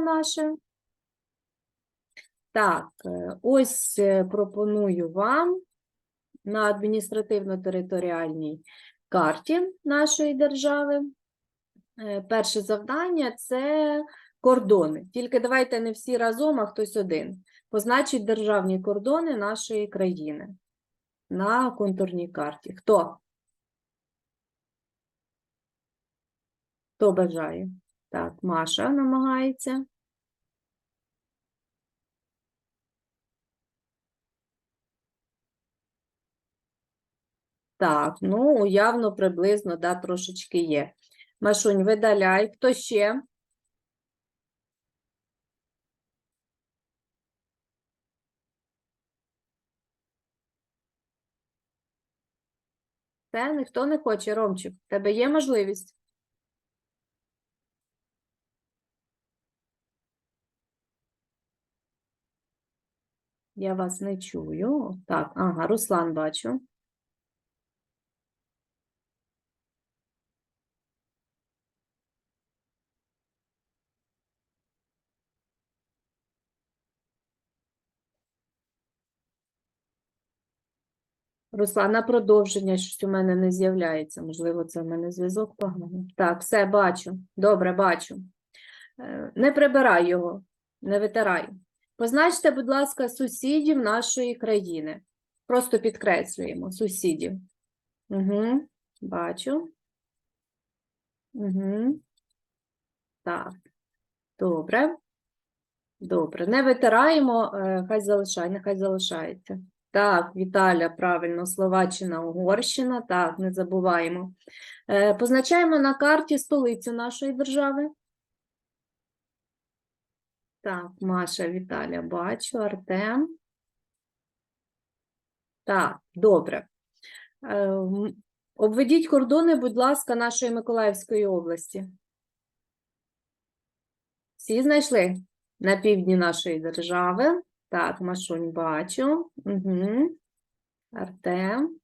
наше. Так, е, ось е, пропоную вам на адміністративно-територіальній карті нашої держави. Е, Перше завдання це кордони. Тільки давайте не всі разом, а хтось один. Позначить державні кордони нашої країни на контурній карті. Хто? Хто бажає? Так, Маша намагається. Так, ну, явно приблизно, да, трошечки є. Машунь, видаляй. Хто ще? Це ніхто не хоче, Ромчик. Тебе є можливість? Я вас не чую. Так, ага, Руслан бачу. Руслан, на продовження щось у мене не з'являється. Можливо, це в мене зв'язок поганий. Так, все, бачу. Добре, бачу. Е, Не прибирай його, не витирай. Позначте, будь ласка, сусідів нашої країни. Просто підкреслюємо сусідів. Угу, бачу. Угу. Так. Добре. Добре. Не витираємо, е, хай залишай, нехай залишається. Так, Віталя, правильно, Словаччина, Угорщина. Так, не забуваємо. Е, Позначаємо на карті столицю нашої держави. Так, Маша, Віталя, бачу, Артем. Так, добре. Е, Обведіть кордони, будь ласка, нашої Миколаївської області. Всі знайшли? На півдні нашої держави. Так, Машунь, бачу. Угу. Артем.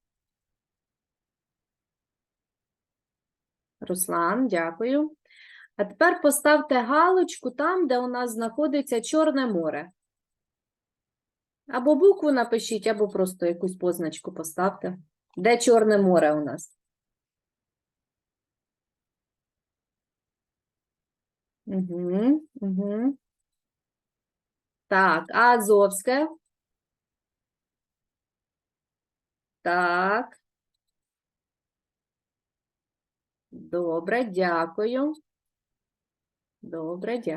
Руслан, дякую. А тепер поставте галочку там, де у нас знаходиться Чорне море. Або букву напишіть, або просто якусь позначку поставте. Де Чорне море у нас? Угу, угу. Так, а Азовське? Так. Добре, дякую. Добре, дякую.